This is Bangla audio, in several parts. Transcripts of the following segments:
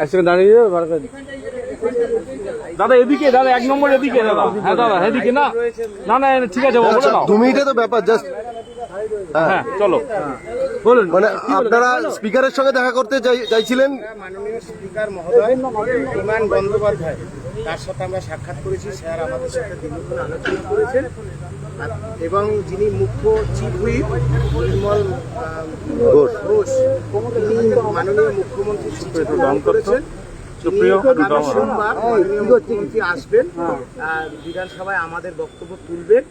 দাঁড়িয়ে দাদা এদিকে দাদা এক নম্বর এদিকে দাদা। হ্যাঁ দাদা এদিকে না। না না ঠিক আছে দু মিনিটে তো ব্যাপার জাস্ট হ্যাঁ। চলো। বলুন। মানে আপনারা স্পিকারের সঙ্গে দেখা করতে চাই- চাইছিলেন? মাননীয় স্পিকার মহোদয় বিমান বন্দ্যোপাধ্যায়। তার সাথে আমরা সাক্ষাৎ করেছি স্যার আমাদের সাথে দীর্ঘক্ষণ আলোচনা করেছেন। এবং যিনি মুখ্য চিফ হুইপ নির্মল ঘোষ। তিনি মাননীয় মুখ্যমন্ত্রী করেছেন। মুখ্যমন্ত্রী আসবেন আর বিধানসভায় আমাদের বক্তব্য তুলবেন।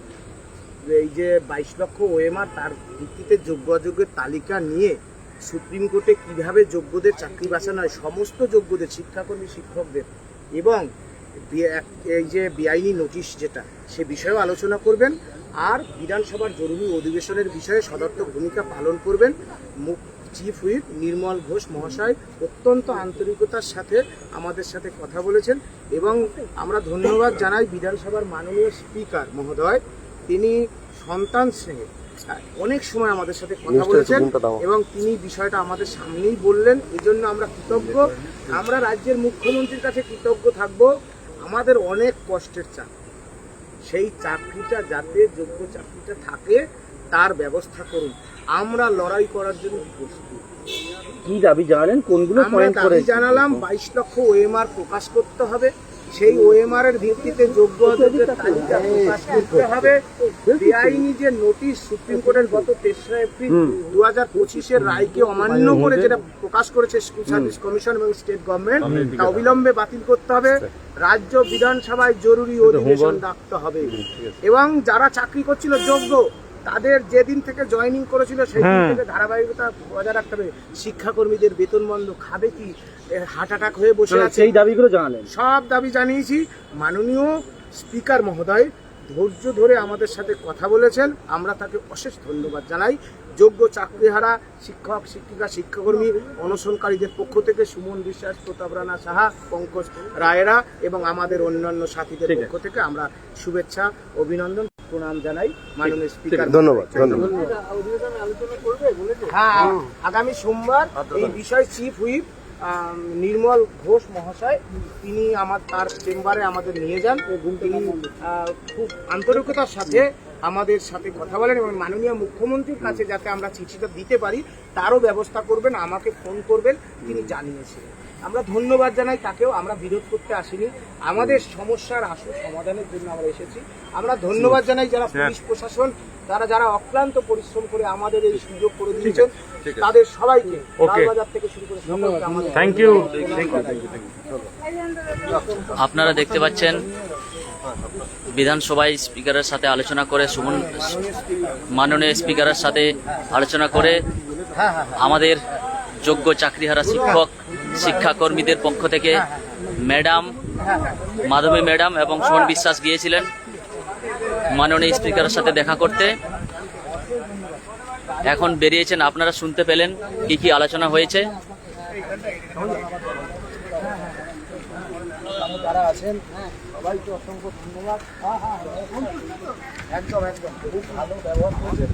এই যে বাইশ লক্ষ ওএমআর তার ভিত্তিতে যোগ্য অযোগ্যের তালিকা নিয়ে সুপ্রিম কোর্টে কীভাবে যোগ্যদের চাকরি বাঁচানো হয় সমস্ত যোগ্যদের শিক্ষাকর্মী শিক্ষকদের এবং এই যে বেআইনি নোটিশ যেটা সে বিষয়েও আলোচনা করবেন আর বিধানসভার জরুরি অধিবেশনের বিষয়ে সদর্থক ভূমিকা পালন করবেন মুখ চিফ হুইপ নির্মল ঘোষ মহাশয় অত্যন্ত আন্তরিকতার সাথে আমাদের সাথে কথা বলেছেন এবং আমরা ধন্যবাদ জানাই বিধানসভার মাননীয় স্পিকার মহোদয় তিনি সন্তান স্নেহে অনেক সময় আমাদের সাথে কথা বলেছেন। এবং তিনি বিষয়টা আমাদের সামনেই বললেন এজন্য আমরা কৃতজ্ঞ আমরা রাজ্যের মুখ্যমন্ত্রীর কাছে কৃতজ্ঞ থাকব আমাদের অনেক কষ্টের চাকরি। সেই চাকরিটা যাতে যোগ্য চাকরিটা থাকে তার ব্যবস্থা করুন। আমরা লড়াই করার জন্য প্রস্তুত। কি দাবি জানালেন? কোনগুলো দাবি জানালাম বাইশ লক্ষ ওএমআর প্রকাশ করতে হবে। সেই ওএমআর এর ভিত্তিতে যোগ্য তালিকা প্রকাশ করতে হবে। বেআইনি যে নোটিশ সুপ্রিম কোর্টের গত তেসরা এপ্রিল দু হাজার পঁচিশের রায়কে অমান্য করে যেটা প্রকাশ করেছে স্কুল সার্ভিস কমিশন এবং স্টেট গভর্নমেন্ট তা অবিলম্বে বাতিল করতে হবে। রাজ্য বিধানসভায় জরুরি অধিবেশন ডাকতে হবে। এবং যারা চাকরি করছিল যোগ্য তাদের যেদিন থেকে জয়েনিং করেছিল সেই দিন থেকে ধারাবাহিকতা বজায় রাখতে হবে। শিক্ষাকর্মীদের বেতন বন্ধ খাবে কি? হার্ট অ্যাটাক হয়ে বসে আছে। সেই দাবিগুলো জানালেন। সব দাবি জানিয়েছি। মাননীয় স্পিকার মহোদয় ধৈর্য ধরে আমাদের সাথে কথা বলেছেন। আমরা তাকে অশেষ ধন্যবাদ জানাই। যোগ্য চাকরিহারা শিক্ষক শিক্ষিকা শিক্ষাকর্মী অনশনকারীদের পক্ষ থেকে সুমন বিশ্বাস প্রতাপ রানা সাহা পঙ্কজ রায়রা এবং আমাদের অন্যান্য সাথীদের পক্ষ থেকে আমরা শুভেচ্ছা অভিনন্দন। প্রণাম জানাই মাননীয় স্পিকার ধন্যবাদ ধন্যবাদ। হ্যাঁ আগামী সোমবার এই বিষয় চিফ হুইপ নির্মল ঘোষ মহাশয় তিনি আমার তার চেম্বারে আমাদের নিয়ে যান। তিনি খুব আন্তরিকতার সাথে আমাদের সাথে কথা বলেন এবং মাননীয় মুখ্যমন্ত্রীর কাছে যাতে আমরা চিঠিটা দিতে পারি তারও ব্যবস্থা করবেন আমাকে ফোন করবেন তিনি জানিয়েছিলেন আমরা ধন্যবাদ জানাই তাকেও আমরা বিরোধ করতে আসিনি। আমাদের সমস্যার আসল সমাধানের জন্য আমরা এসেছি। আমরা ধন্যবাদ জানাই যারা পুলিশ প্রশাসন তারা যারা অক্লান্ত পরিশ্রম করে আমাদের এই সুযোগ করে দিয়েছেন তাদের সবাইকে লালবাজার থেকে শুরু করে থ্যাংক ইউ আপনারা দেখতে পাচ্ছেন বিধানসভায় স্পিকারের সাথে আলোচনা করে, সুমন, মাননীয় স্পিকারের সাথে আলোচনা করে আমাদের যোগ্য চাকরিহারা শিক্ষক, শিক্ষাকর্মীদের পক্ষ থেকে ম্যাডাম, মাধবী ম্যাডাম এবং সুমন বিশ্বাস গিয়েছিলেন মাননীয় স্পিকারের সাথে দেখা করতে। এখন বেরিয়েছেন, আপনারা শুনতে পেলেন কি কি আলোচনা হয়েছে। যারা আছেন সবাইকে অসংখ্য ধন্যবাদ। একদম একদম। খুব ভালো ব্যবহার করেছে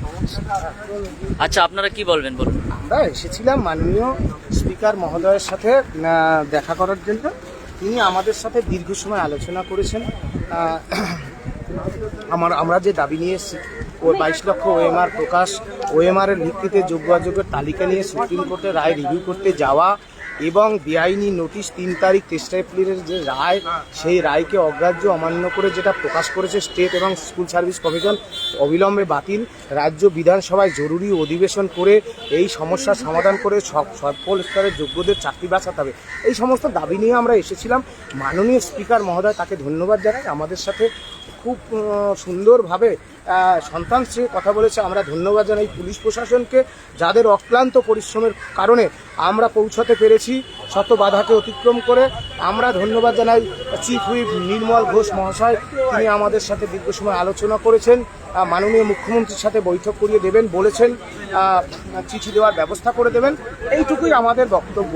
আচ্ছা আপনারা কি বলবেন বলুন? আমরা এসেছিলাম মাননীয় স্পিকার মহোদয়ের সাথে দেখা করার জন্য। তিনি আমাদের সাথে দীর্ঘ সময় আলোচনা করেছেন। আমার আমরা যে দাবি নিয়ে এসেছি ও বাইশ লক্ষ ওএমআর প্রকাশ ওএমআর এর ভিত্তিতে যোগ্য অযোগ্যের তালিকা নিয়ে সুপ্রিম কোর্টে রায় রিভিউ করতে যাওয়া এবং বেআইনি নোটিশ তিন তারিখ তেসরা এপ্রিলের যে রায়, সেই রায়কে অগ্রাহ্য অমান্য করে যেটা প্রকাশ করেছে স্টেট এবং স্কুল সার্ভিস কমিশন, অবিলম্বে বাতিল। রাজ্য বিধানসভায় জরুরি অধিবেশন করে এই সমস্যার সমাধান করে সব স্তরের যোগ্যদের চাকরি বাঁচাতে হবে। এই সমস্ত দাবি নিয়ে আমরা এসেছিলাম। মাননীয় স্পিকার মহোদয় তাকে ধন্যবাদ জানাই। আমাদের সাথে খুব সুন্দরভাবে সন্তান সে কথা বলেছে। আমরা ধন্যবাদ জানাই পুলিশ প্রশাসনকে, যাদের অক্লান্ত পরিশ্রমের কারণে আমরা পৌঁছাতে পেরেছি, শত বাধাকে অতিক্রম করে। আমরা ধন্যবাদ জানাই চিফ হুইপ নির্মল ঘোষ মহাশয়, তিনি আমাদের সাথে দীর্ঘ সময় আলোচনা করেছেন মাননীয় মুখ্যমন্ত্রীর সাথে বৈঠক করিয়ে দেবেন, বলেছেন চিঠি দেওয়ার ব্যবস্থা করে দেবেন। এইটুকুই আমাদের বক্তব্য।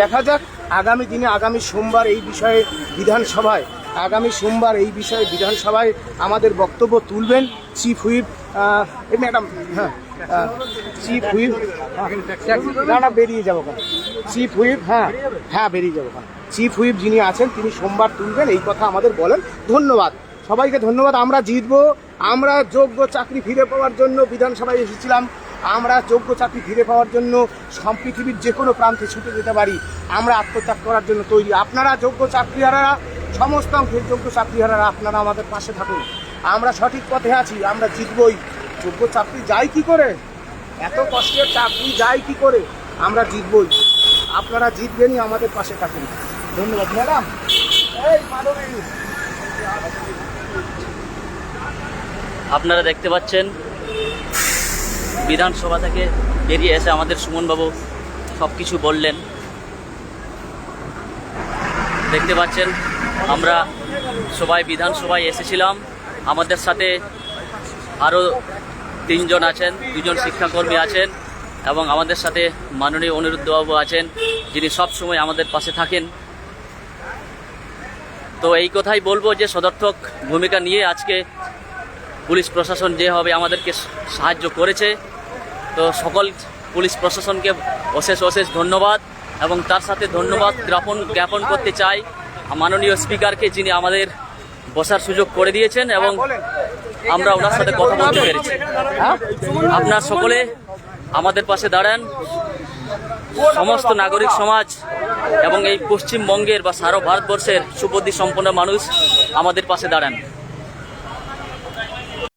দেখা যাক, আগামী দিনে, আগামী সোমবার এই বিষয়ে বিধানসভায় আগামী সোমবার এই বিষয়ে বিধানসভায় আমাদের বক্তব্য তুলবেন চিফ হুইপ ম্যাডাম হ্যাঁ চিফ হুইপ না না, বেরিয়ে যাব কেন? চিফ হুইপ হ্যাঁ হ্যাঁ বেরিয়ে যাব কেন? চিফ হুইপ যিনি আছেন, তিনি সোমবার তুলবেন, এই কথা আমাদের বলেন। ধন্যবাদ। সবাইকে ধন্যবাদ। আমরা জিতবো। আমরা যোগ্য চাকরি ফিরে পাওয়ার জন্য বিধানসভায় এসেছিলাম। আমরা যোগ্য চাকরি ফিরে পাওয়ার জন্য সব পৃথিবীর যে কোনো প্রান্তে ছুটে যেতে পারি। আমরা আত্মত্যাগ করার জন্য তৈরি। আপনারা যোগ্য চাকরিহারারা সমস্ত যোগ্য চাকরিহারারা আপনারা আমাদের পাশে থাকুন। আমরা সঠিক পথে আছি, আমরা জিতবই। যোগ্য চাকরি যাই কি করে? এত কষ্টের চাকরি যাই কি করে? আমরা জিতবই। আপনারা জিতবেনই আমাদের পাশে থাকুন। ধন্যবাদ, ম্যাডাম। আপনারা দেখতে পাচ্ছেন, বিধানসভা থেকে বেরিয়ে এসে আমাদের সুমনবাবু সব কিছু বললেন। দেখতে পাচ্ছেন আমরা সবাই, বিধানসভায় এসেছিলাম। আমাদের সাথে আরও তিনজন আছেন, দুজন শিক্ষাকর্মী আছেন এবং আমাদের সাথে মাননীয় অনিরুদ্ধবাবু আছেন, যিনি সব সময় আমাদের পাশে থাকেন। তো এই কথাই বলব যে, সদর্থক ভূমিকা নিয়ে আজকে পুলিশ প্রশাসন যেভাবে আমাদেরকে সাহায্য করেছে, তো সকল পুলিশ প্রশাসনকে অশেষ অশেষ ধন্যবাদ এবং তার সাথে ধন্যবাদ জ্ঞাপন জ্ঞাপন করতে চাই। মাননীয় স্পিকারকে যিনি আমাদের বসার সুযোগ করে দিয়েছেন এবং আমরা ওনার সাথে কথা বলতে পেরেছি। আপনার সকলে আমাদের পাশে দাঁড়ান। সমস্ত নাগরিক সমাজ এবং এই পশ্চিমবঙ্গের বা সারা ভারতবর্ষের সুবুদ্ধি সম্পন্ন মানুষ আমাদের পাশে দাঁড়ান।